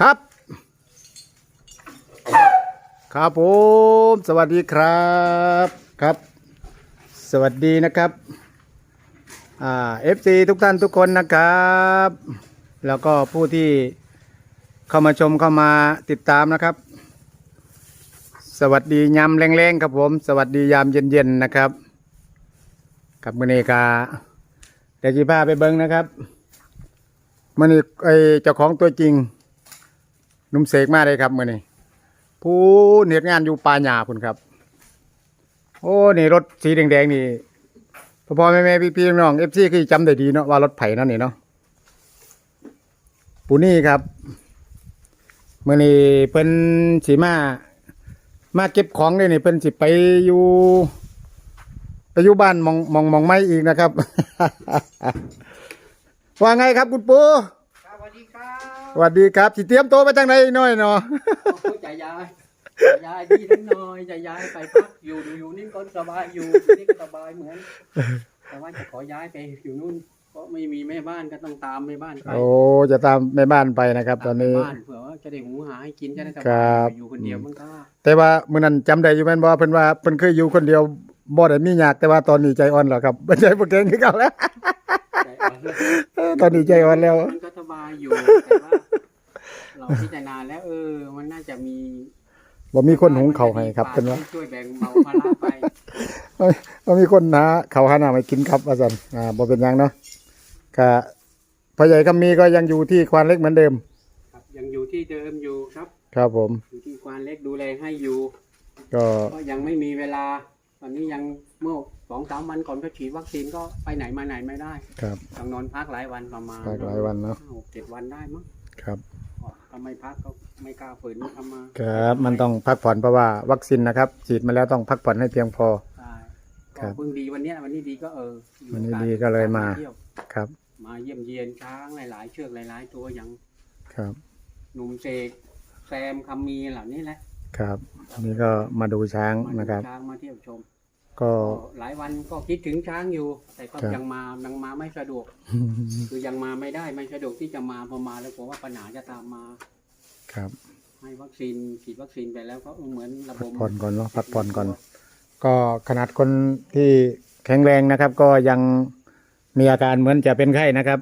ครับ ครับผม สวัสดีครับครับ สวัสดีนะครับอ่าเอฟซีทุกท่านทุกคนนะครับ แล้วก็ผู้ที่เข้ามาชมเข้ามาติดตามนะครับ สวัสดียามแรงๆครับผม สวัสดียามเย็นๆนะครับกับมือนี้กาเดี๋ยวจีพาไปเบิ้งนะครับมือนี้ไอเจ้าของตัวจริง นุ่มเสกมาเลยครับมือนี้ผู้เหนียดงานอยู่ปาหยาคุณครับ โอ้นี่รถสีแดงๆนี่พ่อพ่อแม่แม่พี่พี่น้องเอฟซีคือจำได้ดีเนาะว่ารถไผ่นั่นนี่เนาะปูนี่ครับมื่อนี้เป็นสีมา มาเก็บของเลยนี่เป็นสิไปอยู่ไปอยู่บ้านมองมองมองไม่อีกนะครับ ว่าไงครับคุณปู ครับสวัสดีครับสิเตรียมตัวไปทางไหนอีกหน่อยเนาะโอ้ยจะย้ายจะย้ายดีนิดหน่อยจะย้ายไปพักอยู่อยู่นี่ก็สบายอยู่นี่ก็สบายเหมือน แต่ว่าจะขอย้ายไปอยู่นู่นเพราะไม่มีแม่บ้านก็ต้องตามแม่บ้านไปโอ้จะตามแม่บ้านไปนะครับ ตอนนี้ามแม่บ้านเผื่อว่าจะได้หุงหาให้กินจะได้สครับาบยอยู่คนเดียวมันก็แต่ว่ามื้อนั้นจำได้อยู่แม่นบ่เพิ่นว่าเพิ่นเคยอยู่คนเดียวบ่ได้มีญาติแต่ว่าตอนนี้ใจอ่อนแล้วครับบ่ใจบ่เก่งคือเก่าแล้ว ใจอ่อนเออตอนนี้ใจอ่อนแล้ว มันก็สบายอยู่แต่ว่า เราพิจารณาแล้ว เออ มันน่าจะมีบ่มีคนหุงข้าวให้ครับเพิ่นว่าช่วยแบ่งเบาภาระไปบ่มีคนหาข้าวหาน้ำให้กินครับว่าซั่นอ่าบ่เป็นหยังเนาะก็พ่อใหญ่คำมีก็ยังอยู่ที่ควานเล็กเหมือนเดิม ครับยังอยู่ที่เดิมอยู่ครับ ครับผม อยู่ที่ควานเล็กดูแลให้อยู่ก็ก็ยังไม่มีเวลา ตอนนี้ยังเมื่อสองสามวันก่อนก็ฉีดวัคซีนก็ไปไหนมาไหนไม่ได้ครับ ต้องนอนพักหลายวันประมาณพักหลายวันเนอะห้หกเจ็ดวันได้มั้งครับก็ถ้าไม่พักก็ไม่กล้าฝืนทำมาครับมันต้องพักผ่อนเพราะว่าวัคซีนนะครับฉีดมาแล้วต้องพักผ่อนให้เพียงพอ ใช่ครัก็บเพิ่งดีวันเนี้ยวันนี้ดีก็เออมีวันนี้โอกาสดีก็เลยมา ที่ยวครับ มาเยี่ยมเยียนช้างหลาย ๆ เชือกหลาย ๆ ตัวอย่างครับหนุ่มเสกแซมคำมีเหล่านี้แหละครับอันนี้ก็มาดูช้างมาดูนะครับ ช้างมาเที่ยวชม ก็ก็ หลายวันก็คิดถึงช้างอยู่ แต่ก็ครับ ยังมายังมาไม่สะดวก คือยังมาไม่ได้ไม่สะดวกที่จะมาพอมาแล้วผมว่าปัญหาจะตามมา ครับให้วัคซีนฉีดวัคซีนไปแล้วก็เหมือนระบบผ่อนก่อนเนาะพักผ่อนก่อน ก็ขนาดคนที่แข็งแรงนะครับ ก็ยังมีอาการเหมือนจะเป็นไข้นะครับ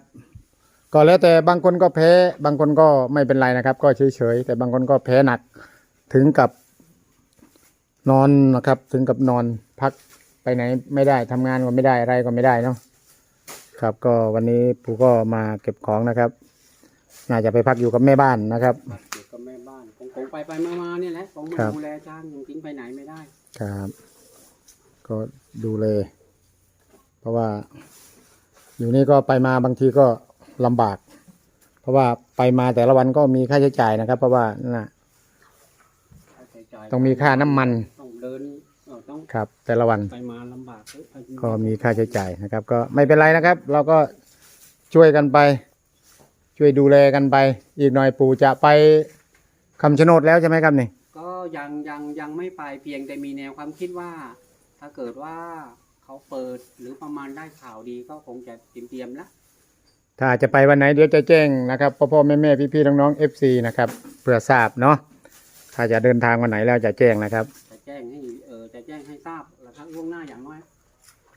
ก็แล้วแต่บางคนก็แพ้ บางคนก็ไม่เป็นไรนะครับ ก็เฉยๆแต่บางคนก็แพ้หนักถึงกับ นอนนะครับ ถึงกับนอนพักไปไหนไม่ได้ทำงานก็ไม่ได้อะไรก็ไม่ได้เนาะครับก็วันนี้ปู่ก็มาเก็บของนะครับ น่าจะไปพักอยู่กับแม่บ้านนะครับเด็กกับแม่บ้านคงคงไปไปมามาเนี่ยแหละคงครับดูแลช้างยังทิ้งไปไหนไม่ได้ ครับ ก็ดูเลย เพราะว่า อยู่นี่ก็ไปมาบางทีก็ลำบาก เพราะว่าไปมาแต่ละวันก็มีค่าใช้จ่ายนะครับ เพราะว่านั่นน่ะค่าใช้จ่ายต้องมีค่าน้ำมันต้อง เดินเออต้องครับแต่ละวันไปมาลำบากเอ้ยไปก็มีค่าใช้จ่ายนะครับ ก็ไม่เป็นไรนะครับ เราก็ช่วยกันไป ช่วยดูแลกันไป อีกหน่อยปู่จะไปคำชะโนดแล้วใช่ไหมครับนี่ ก็ยังยังยังไม่ไปเพียงแต่มีแนวความคิดว่า ถ้าเกิดว่าเขาเปิดหรือประมาณได้ข่าวดีก็คงจะเตรียมเตรียมๆละถ้าจะไปวันไหนเดี๋ยวจะแจ้งนะครับพ่อพ่อแม่แม่พี่พี่น้องน้องเอฟซีนะครับเพื่อทราบเนาะถ้าจะเดินทางวันไหนแล้วจะแจ้งนะครับ จะแจ้งให้เออจะแจ้งให้ทราบแล้วครับล่วงหน้าอย่างน้อย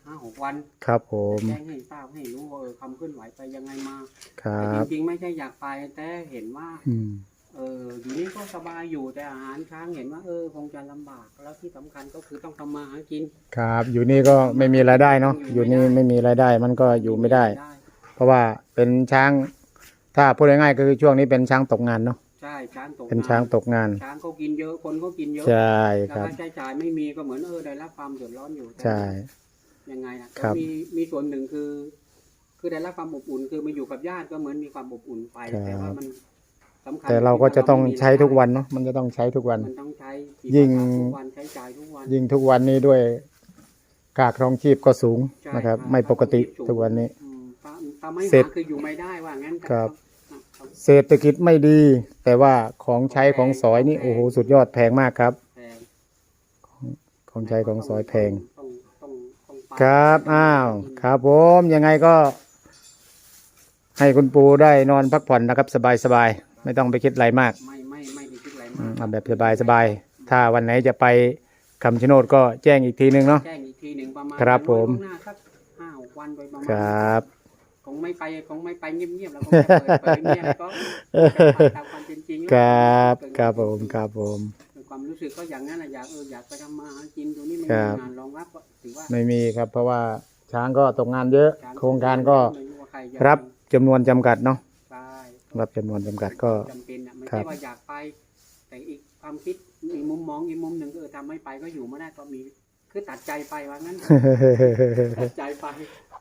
ห้าหกวันครับผมแจ้งให้ทราบให้รู้ว่าเออคำเคลื่อนไหวไปยังไงมาครัแต่บจริงๆไม่ใช่อยากไปแต่เห็นว่า อืม เอออยู่นี่ก็สบายอยู่แต่อาหารช้างเห็นว่าเออคงจะลำบากแล้วที่สำคัญก็คือต้องทำมาหากิน ครับ อยู่นี่ก็ไม่มีรายได้เนาะอยู่นี่ไม่มีรายได้มันก็อยู่ไม่ได้ เพราะว่าเป็นช้าง ถ้าพูดง่ายๆก็คือช่วงนี้เป็นช้างตกงานเนาะใช่ช้างตกเป็นช้างตกงาน ช้างเขากินเยอะคนเขากินเยอะใช่แล้วครับค่าใช้จ่ายไม่มีก็เหมือนเออได้รับความเดือดร้อนอยู่ใช่ ยังไงนะก็ครับ มีมีส่วนหนึ่งคือ คือได้รับความอบอุ่น คือมาอยู่กับญาติก็เหมือนมีความอบอุ่นไปแต่ว่ามันสำคัญแต่เราก็จะต้องใช้ทุกวันเนาะมันจะต้องใช้ทุกวัน มันต้องใช้ยิ่ง ทุกวันใช้จ่ายทุกวัน ยิ่งทุกวันนี้ด้วยค่าครองชีพก็สูงใช่นะครับ ครับ ไม่ปกติทุกวันนี้ อืมถ้าถ้าไม่เสร็จหาคืออยู่ไม่ได้ว่างั้นครับครับ เศรษฐกิจไม่ดี แต่ว่าของใช้ของสอยนี่โอ้โหสุดยอดแพงมากครับ แพงของใช้ของสอยแพง ต้องต้องต้องไปครับ อ้าว ครับผม ยังไงก็ ให้คุณปูได้นอนพักผ่อนนะครับ สบายๆไม่ต้องไปคิดอะไรมาก ไม่ไม่ไม่ได้คิดอะไรอืมากมเอาแบบสบายๆถ้าวันไหนจะไปคำชะโนดก็แจ้งอีกทีนึงเนาะ แจ้งอีกทีหนึ่งประมาณครับผม ล่วงหน้าสักห้าหกวันโดยประมาณ ครับ คงไม่ไปคงไม่ไปเงียบๆแล้วคงจะเปิดเผยเนี่ยก็จะตามความเป็นจริงครับครับผมครับผมความรู้สึกก็อย่างนั้นนะอยากเอออยากไปทำมาหากินตรงนี้ไม่ครัมีบงานรองรับก็ถือว่าไม่มีครับ เพราะว่าช้างก็ตกงานเยอะช้งโครงการก็ไม่รู้ว่าใคจะรับจำนวนจำกัดเนาะใช่รับจำนวนจำกัดก็จำเป็นอะไม่ครัใช่บว่าอยากไป แต่อีกความคิดอีกมุมมองอีกมุมหนึ่งก็เออทำไม่ไปก็อยู่ไม่ได้ก็มี คือตัดใจไปว่างั้นตัดใจไป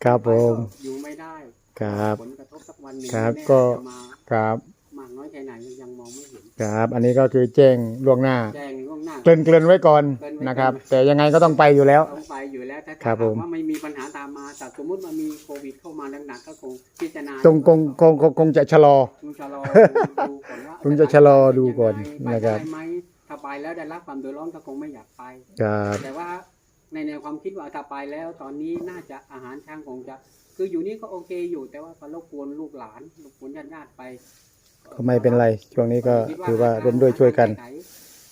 ครับผมไปก็อยู่ไม่ได้ครับผลกระทบสักวันหนึ่งครับแน่ก็จะมาครับมากน้อยแค่ไหนยังมองไม่เห็นครับ อันนี้ก็คือแจ้งล่วงหน้าแจ้งล่วงหน้าเกริ่นเกริ่นไว้ก่อนเกริ่นไว้ก่อนนะครับ แต่ยังไงก็ต้องไปอยู่แล้วต้องไปอยู่แล้วถ้าครับถามผมว่าไม่มีปัญหาตามมาแต่สมมติมันมีโควิดเข้ามาหนักๆก็คงพิจารณาตรงคงคงคงคงจะชะลอคงชะลอดูก่อนว่าคงจะชะลอดูก่อนไปนะครับได้ไหมถ้าไปแล้วได้รับความเดือดร้อนก็คงไม่อยากไปครับแต่ว่า ในแนวความคิดว่าถ้าไปแล้ว ตอนนี้น่าจะอาหารช่างคงจะ คืออยู่นี่ก็โอเคอยู่ แต่ว่าก็รบกวนลูกหลานรบกวนญาติญาติๆไปก็ไม่เป็นไร ช่วงนี้ก็คิดถือว่าร่วมด้วยช่วยกันหาทางแไข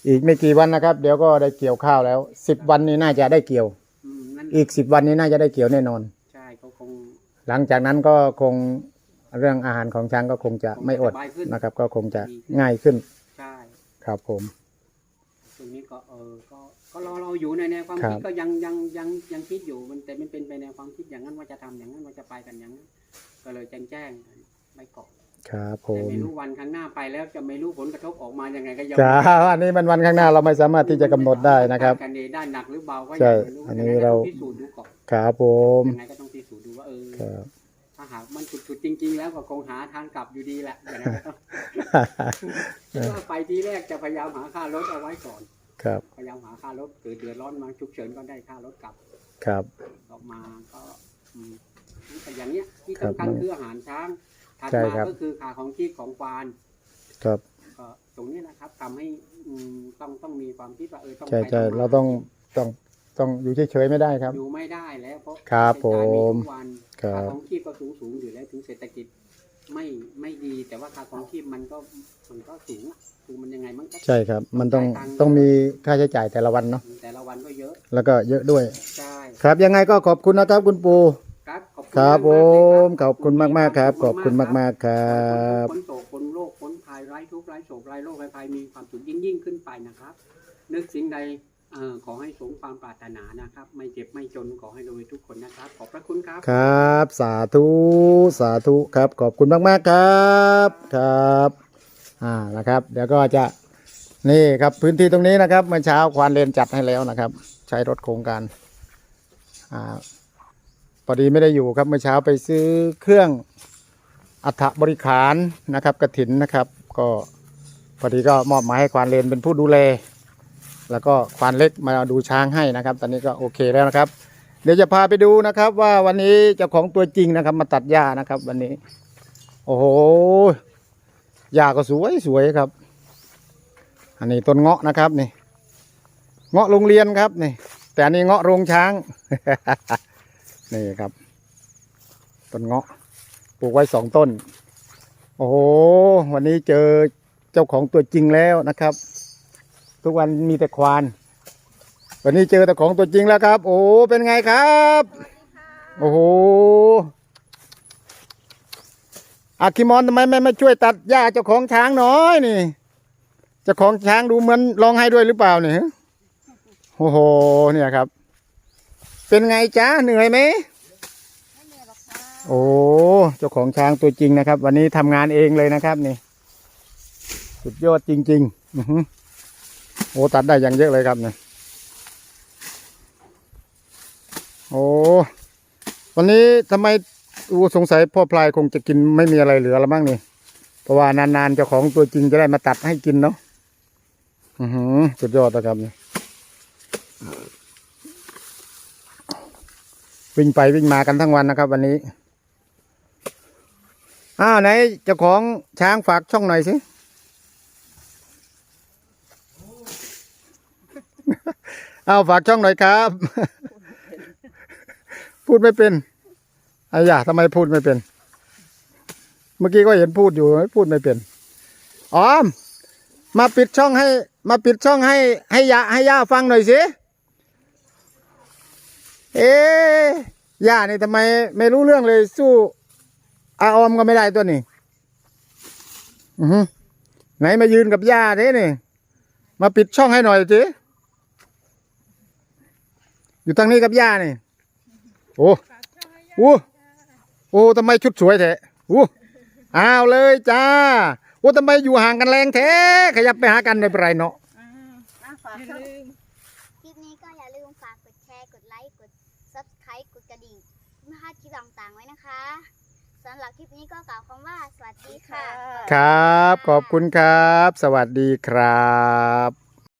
อีกไม่กี่วันนะครับ เดี๋ยวก็ได้เกี่ยวข้าวแล้วสิบวันนี้น่าจะได้เกี่ยว อืมนั่นอีกสิบวันนี้น่าจะได้เกี่ยวแน่นอน ใช่เขาคง หลังจากนั้นก็คงเรื่องอาหารของช้างก็คงจะไม่อดสบายขึ้นนะครับ ก็คงจะง่ายขึ้นใช่ ครับผม ตรงนี้ก็เออก็ก็รอเราอยู่ในแนวความครัคิดบก็ยังยังยังยังคิดอยู่มันแต่มันเป็นไปแนวความคิดอย่างนั้นว่าจะทำอย่างนั้นว่าจะไปกันอย่างนั้นก็เลยแจ้งแจ้งๆไม่เกาะครับผแต่มไม่รู้วันข้างหน้าไปแล้วจะไม่รู้ผลกระทบออกมายังไงก็ยังครับอันนี้มันวันข้างหน้าเราไม่สามารถที่จะกำหนดได้นะครับกันเองได้หนักหรือเบาก็ใช่ยังไม่รู้อันนี้ยังไงก็เราต้องพิสูจน์ดูก่อนครับผมยังไงก็ต้องพิสูจน์ดูว่าเออครับถ้าหากมันสุดๆจริง ๆ แล้วก็คงหาทางกลับอยู่ดีแหละอย่างนั้นก็ต้องคิดว่าไปทีแรกจะพยายามหาค่ารถเอาไว้ก่อน ครับ พยายามหาค่ารถเกิดเดือดร้อนมาฉุกเฉินก็ได้ค่ารถกลับ ครับออกมาก็อืมแต่อย่างเนี้ยที่ครับสำคัญคืออาหารช้างถัดใช่มาครับก็คือขาของชีพของควาน ครับก็ตรงนี้นะครับทำให้อืมต้องต้องมีความคิดว่าเออต้องใช่ไปใช่ทำมเราต้องต้อง ต้องอยู่เฉยๆไม่ได้ครับ อยู่ไม่ได้แล้วเพราะครับใช้จ่ายผมทุกวันครัค่าบ ของชีพก็สูงสูงอยู่แล้วถึงเศรษฐกิจไม่ไม่ดี แต่ว่าค่าของชีพมันก็มันก็สูงอะคือมันยังไงมันก็ ใช่ครับ มันต้องจ่ายตังค์ ต้องมีค่าใช้จ่ายแต่ละวันเนาะแต่ละวันก็เยอะแล้วก็เยอะด้วย ใช่ครับยังไงก็ขอบคุณนะครับ คุณปู ครับขอบคุณครับผมากๆเลยขอบคุณมากๆครับ ขอบคุณมากๆครับพ้นโศกพ้นโรคพ้นภัยไร้ทุกข์ไร้โศกไร้โรคไร้ภัยมีความสุขยิ่งยิ่งขึ้นไปนะครับ นึกสิ่งใดเอ่อ ขอให้สมความปรารถนานะครับ ไม่เจ็บไม่จนขอให้รวยทุกคนนะครับ ขอบพระคุณครับ ครับ สาธุสาธุครับ ขอบคุณมากๆครับครับอ่านะครับ เดี๋ยวก็จะนี่ครับพื้นที่ตรงนี้นะครับเมื่อเช้าควานเลนจัดให้แล้วนะครับ ใช้รถโครงการอ่าพอดีไม่ได้อยู่ครับเมื่อเช้าไปซื้อเครื่องอัฐบริขารนะครับกระถินนะครับ ก็พอดีก็มอบหมายให้ควานเลนเป็นผู้ดูแล แล้วก็ควานเล็กมาดูช้างให้นะครับ ตอนนี้ก็โอเคแล้วนะครับ เดี๋ยวจะพาไปดูนะครับ ว่าวันนี้เจ้าของตัวจริงนะครับ มาตัดหญ้านะครับ วันนี้ โอ้โหหญ้าก็สวยสวยครับ อันนี้ต้นเงาะนะครับนี่ เงาะโรงเรียนครับนี่ แต่อันนี้เงาะโรงช้าง นี่ครับต้นเงาะปลูกไว้สองต้น โอ้โหวันนี้เจอเจ้าของตัวจริงแล้วนะครับ ทุกวันมีแต่ควาน วันนี้เจอแต่ของตัวจริงแล้วครับ โอ้เป็นไงครับ โอ้โหอาคิมอนทำไมไม่มาช่วยตัดหญ้าเจ้าของช้างหน่อยนี่เจ้าของช้างดูเหมือนร้องไห้ด้วยหรือเปล่าเนี่ยโอ้โหเนี่ยครับ เป็นไงจ๊ะเหนื่อยไหมโอ้เจ้าของช้างตัวจริงนะครับ วันนี้ทำงานเองเลยนะครับนี่ สุดยอดจริงๆอือหือ โอ้ตัดได้อย่างเยอะเลยครับเนี่ยโอ้วันนี้ทำไมอูสงสัยพ่อพลายคงจะกินไม่มีอะไรเหลือแล้วมั้งนี่เพราะว่านานๆเจ้าของตัวจริงจะได้มาตัดให้กินเนาะอือหือสุดยอดนะครับเนี่ยวิ่งไปวิ่งมากันทั้งวันนะครับ วันนี้อ้าวไหนเจ้าของช้างฝากช่องหน่อยสิ เอาฝากช่องหน่อยครับ พูดไม่เป็นไอ้ยาทำไมพูดไม่เป็น เมื่อกี้ก็เห็นพูดอยู่พูดไม่เป็นออม มาปิดช่องให้ มาปิดช่องให้ ให้ยาให้ย่าฟังหน่อยสิเอ๊ย่านี่ทำไมไม่รู้เรื่องเลยสู้อาออมก็ไม่ได้ตัวนี้อือหือไหนมายืนกับย่าเด้นี่ มาปิดช่องให้หน่อยสิ อยู่ทางนี้กับย่านี่ โอ้โอ้โอ้ทำไมชุดสวยแท้โอ้อ้าวเลยจ้า โอ้ทำไมอยู่ห่างกันแรงแท้ ขยับไปหากันไม่เป็นไรเนาะอ่าฝากช่องคลิปนี้ก็อย่าลืมฝากกดแชร์ กดไลค์ กด subscribe กดกระดิ่งไม่พลาดคลิปต่างๆไว้นะคะสำหรับคลิปนี้ก็กล่าวคำว่า สวัสดีค่ะ ครับ ขอบคุณครับ สวัสดีครับ